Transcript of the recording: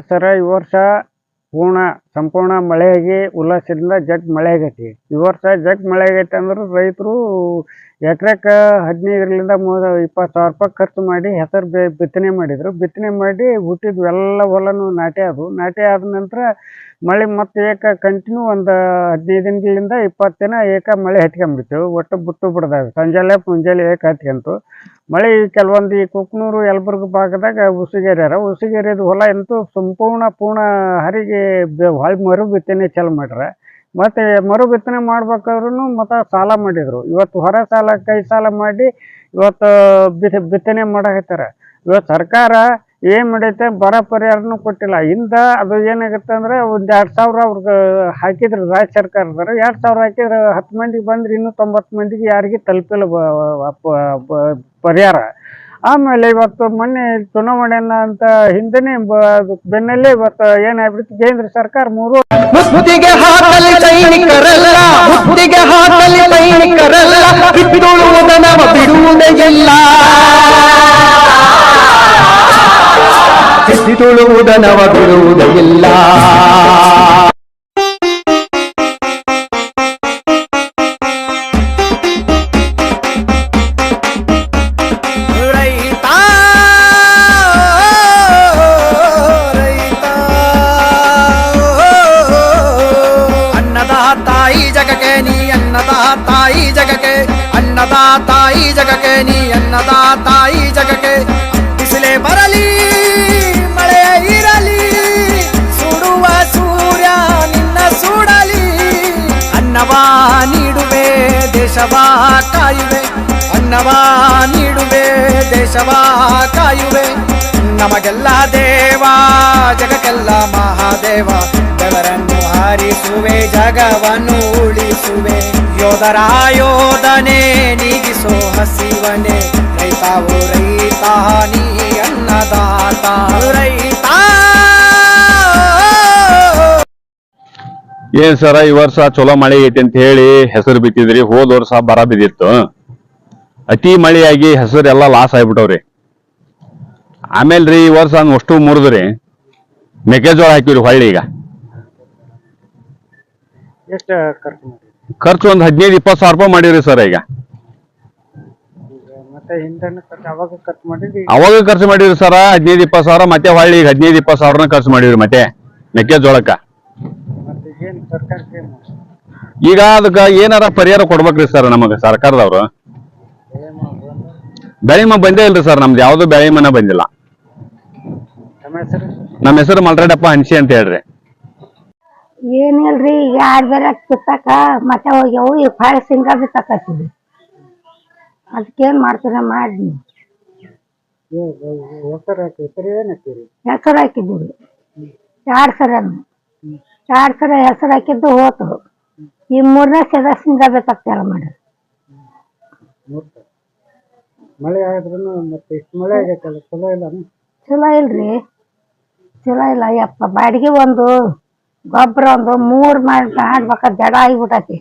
ಸರ ಈ ವರ್ಷ ಪೂರ್ಣ ಸಂಪೂರ್ಣ ಮಳೆಯಾಗಿ ಉಲ್ಲಾಸದಿಂದ ಜಗ್ ಮಳೆ ಆಗೈತಿ ಈ ವರ್ಷ ಜಗ್ ಮಳೆ ಆಗೈತೆ ಅಂದ್ರೆ ರೈತರು ಎಕರೆಕ ಹದಿನೈದರಿಂದ ಮೂವತ್ತು ಇಪ್ಪತ್ತು ಸಾವಿರ ರೂಪಾಯಿ ಖರ್ಚು ಮಾಡಿ ಹೆಸರು ಬೆ ಬಿತ್ತನೆ ಮಾಡಿದ್ರು. ಬಿತ್ತನೆ ಮಾಡಿ ಹುಟ್ಟಿದ್ವು ಎಲ್ಲ ಹೊಲನು ನಾಟಿ ಆದವು. ನಾಟಿ ಆದ ನಂತರ ಮಳೆ ಮತ್ತೆ ಏಕ ಕಂಟಿನ್ಯೂ ಒಂದು ಹದಿನೈದು ದಿನಗಳಿಂದ ಇಪ್ಪತ್ತು ದಿನ ಏಕ ಮಳೆ ಹತ್ಕೊಂಡ್ಬಿಡ್ತು ಒಟ್ಟು ಬಿಟ್ಟು ಬಿಡ್ದಾಗ ಸಂಜೆಲೆ ಮುಂಜಾನೆ ಏಕ ಹತ್ಕೊಂತು. ಮಳೆ ಕೆಲವೊಂದು ಈ ಕುಕ್ನೂರು, ಯಲಬುರ್ಗ ಭಾಗದಾಗ ಉಸುಗೇರ್ಯಾರ. ಉಸುಗೇರಿದ ಹೊಲ ಅಂತೂ ಸಂಪೂರ್ಣ ಪೂರ್ಣ ಹರಿಗೆ ಬೆ- ಮರು ಬಿತ್ತನೆ ಚಾಲು ಮಾಡ್ಯಾರ ಮತ್ತೆ ಮರು ಬಿತ್ತನೆ ಮಾಡ್ಬೇಕಾದ್ರೂ ಮತ್ತು ಸಾಲ ಮಾಡಿದ್ರು. ಇವತ್ತು ಹೊರ ಸಾಲ, ಕೈ ಸಾಲ ಮಾಡಿ ಇವತ್ತು ಬಿತ್, ಬಿತ್ತನೆ ಮಾಡಕತ್ತಾರ. ಇವತ್ತು ಸರ್ಕಾರ ಏನ್ ಮಾಡೈತೆ? ಬರ ಪರಿಹಾರನೂ ಕೊಟ್ಟಿಲ್ಲ. ಇಂದ ಅದು ಏನಾಗುತ್ತೆ ಅಂದ್ರೆ ಒಂದು ಎರಡು ಸಾವಿರ ಅವ್ರಿಗೆ ಹಾಕಿದ್ರು ರಾಜ್ಯ ಸರ್ಕಾರದವರು. ಎರಡು ಸಾವಿರ ಹಾಕಿದ್ರೆ ಹತ್ತು ಮಂದಿಗೆ ಬಂದ್ರೆ ಇನ್ನೂ ತೊಂಬತ್ತು ಮಂದಿಗೆ ಯಾರಿಗೆ ತಲುಪಿಲ್ಲ ಪರಿಹಾರ. ಆಮೇಲೆ ಇವತ್ತು ಮೊನ್ನೆ ಚುನಾವಣೆಯನ್ನ ಅಂತ ಹಿಂದೆನೆ ಬೆನ್ನಲ್ಲೇ ಇವತ್ತು ಏನಾಗ್ಬಿಡ್ತು? ಕೇಂದ್ರ ಸರ್ಕಾರ ಮೂರು ಮುತ್ತಿಗೆ ಹಾಕಲಿ ಸೈನಿಕರಲ್ಲ, ಮುತ್ತಿಗೆ ಹಾಕಲಿ ಸೈನಿಕರಲ್ಲ ಕಿತ್ತುಳುವುದನವ ಬಿಡುವುದೇ ಇಲ್ಲ. ಕಿತ್ತುಳುವುದನವ ತಾಯಿ ಜಗಕ್ಕೆ ನೀ ಅನ್ನದ ತಾಯಿ ಜಗಕ್ಕೆ, ಅನ್ನದ ತಾಯಿ ಜಗಕ್ಕೆ ನೀ ಅನ್ನದ ತಾಯಿ ಜಗಕ್ಕೆ. ಬಿಸಿಲೆ ಬರಲಿ, ಮಳೆ ಇರಲಿ, ಸುಡುವ ಸೂರ್ಯ ನಿನ್ನ ಸುಡಲಿ. ಅನ್ನವಾ ನೀಡುವೆ, ದೇಶವಾ ಕಾಯುವೆ. ಅನ್ನವಾ ನೀಡುವೆ, ದೇಶವಾ ಕಾಯುವೆ. ನಮಗೆಲ್ಲ ದೇವ, ಜಗಕ್ಕೆಲ್ಲ ಮಹಾದೇವ. ಹಾರಿಸುವೆ ಜಗವನ್ನು ಉಳಿಸುವೆ. ಯೋಧರ ಯೋಧನೆ, ನೀಗಿಸೋ ಹಸಿವನೆ. ರೈತಾವು, ರೈತ, ನೀ ಅನ್ನದಾತ. ರೈತ! ಏನ್ ಸರ ಈ ವರ್ಷ ಚಲೋ ಮಳೆ ಐತಿ ಅಂತ ಹೇಳಿ ಹೆಸರು ಬಿತ್ತಿದ್ರಿ, ಹೋದ ವರ್ಷ ಬರ ಬಿದ್ದಿತ್ತು. ಅತಿ ಮಳೆಯಾಗಿ ಹೆಸರು ಎಲ್ಲಾ ಲಾಸ್ ಆಗ್ಬಿಟ್ಟವ್ರಿ. ಆಮೇಲೆ ರೀ ಈ ವರ್ಷ ಅಷ್ಟು ಮುರಿದ್ರಿ. ಮೆಕ್ಕೆಜೋಳ ಹಾಕಿವ್ರಿ ಹೊಳ್ಳಿ ಈಗ. ಎಷ್ಟು ಖರ್ಚು ಮಾಡಿ ಖರ್ಚು ಒಂದ್ ಹದಿನೈದು ಇಪ್ಪತ್ತು ಸಾವಿರ ರೂಪಾಯಿ ಮಾಡಿವ್ರಿ ಸರ್ ಈಗ. ಮತ್ತೆ ಹಿಂದೆನೂ ಖರ್ಚು ಅವಾಗ ಖರ್ಚು ಮಾಡಿದ್ರಿ ಅವಾಗ ಖರ್ಚು ಮಾಡಿವ್ರಿ ಸರ ಹದಿನೈದು ಇಪ್ಪತ್ತು ಸಾವಿರ ಮತ್ತೆ ಹೊಳ್ಳಿ ಈಗ ಹದಿನೈದು ಇಪ್ಪತ್ತು ಸಾವಿರನ ಖರ್ಚು ಮಾಡಿರಿ ಮತ್ತೆ ಮೆಕ್ಕೆಜೋಳಕ್ಕ. ಮತ್ತೆ ಏನು ಸರ್ಕಾರಕ್ಕೆ ಏನು ಮಾಡ್ತಾರೆ? ಈಗ ಅದಕ್ಕ ಏನಾರ ಪರಿಹಾರ ಕೊಡ್ಬೇಕ್ರಿ ಸರ್ ನಮಗೆ ಸರ್ಕಾರದವ್ರು. ಬೆಳೆ ವಿಮೆ ಬಂದೇ ಇಲ್ರಿ ಸರ್ ನಮ್ದು ಯಾವ್ದು ಬೆಳೆ ವಿಮೆನ ಬಂದಿಲ್ಲ. ತಮ್ಮ ಹೆಸರು? ನಮ್ಮ ಹೆಸರು ಮಲ್ರಾಡಪ್ಪ ಹನ್ಸಿ ಅಂತ ಹೇಳ್ರಿ. ಏನಿಲ್ರಿ ಈಗ ಯಾರು ಬೇರೆ ಬಿತ್ತಾಕ? ಮತ್ತೆ ಹೋಗ್ಯಾವು ಈಗ ಫಾಳೆ ಸಿಂಗ ಬಿತ್ತಾಕತ್ತೀವಿ ಅದಕ್ಕೇನ್ ಮಾಡ್ತೀರ ಮಾಡಿ. ಹೆಸರು ಹಾಕಿದ್ದೀವಿ. ಎರಡು ಸರನು? ಎರಡು ಸರ ಹೆಸರು ಹಾಕಿದ್ದು ಹೋತು. ಈ ಮೂರನೇ ಸದ ಸಿಂಗ ಬಿತ್ತಾಕ್ತಾರ ಮಾಡಿ ಮಳೆ ಆದ್ರೂ ಮತ್ತೆ ಇಷ್ಟು ಮಳೆ ಆಗೈತಲ್ಲ ಚಲೋ ಇಲ್ಲ ಚಲೋ ಇಲ್ರಿ. ಚಲೋ ಇಲ್ಲ ಯಪ್ಪ ಬಾಡಿಗೆ ಒಂದು ಗೊಬ್ಬರ ಒಂದು ಮೂರ್ ಮಾಡಿ ಮಾಡ್ಬೇಕ ಜಡ ಆಗಿಬಿಟ್ಟತಿ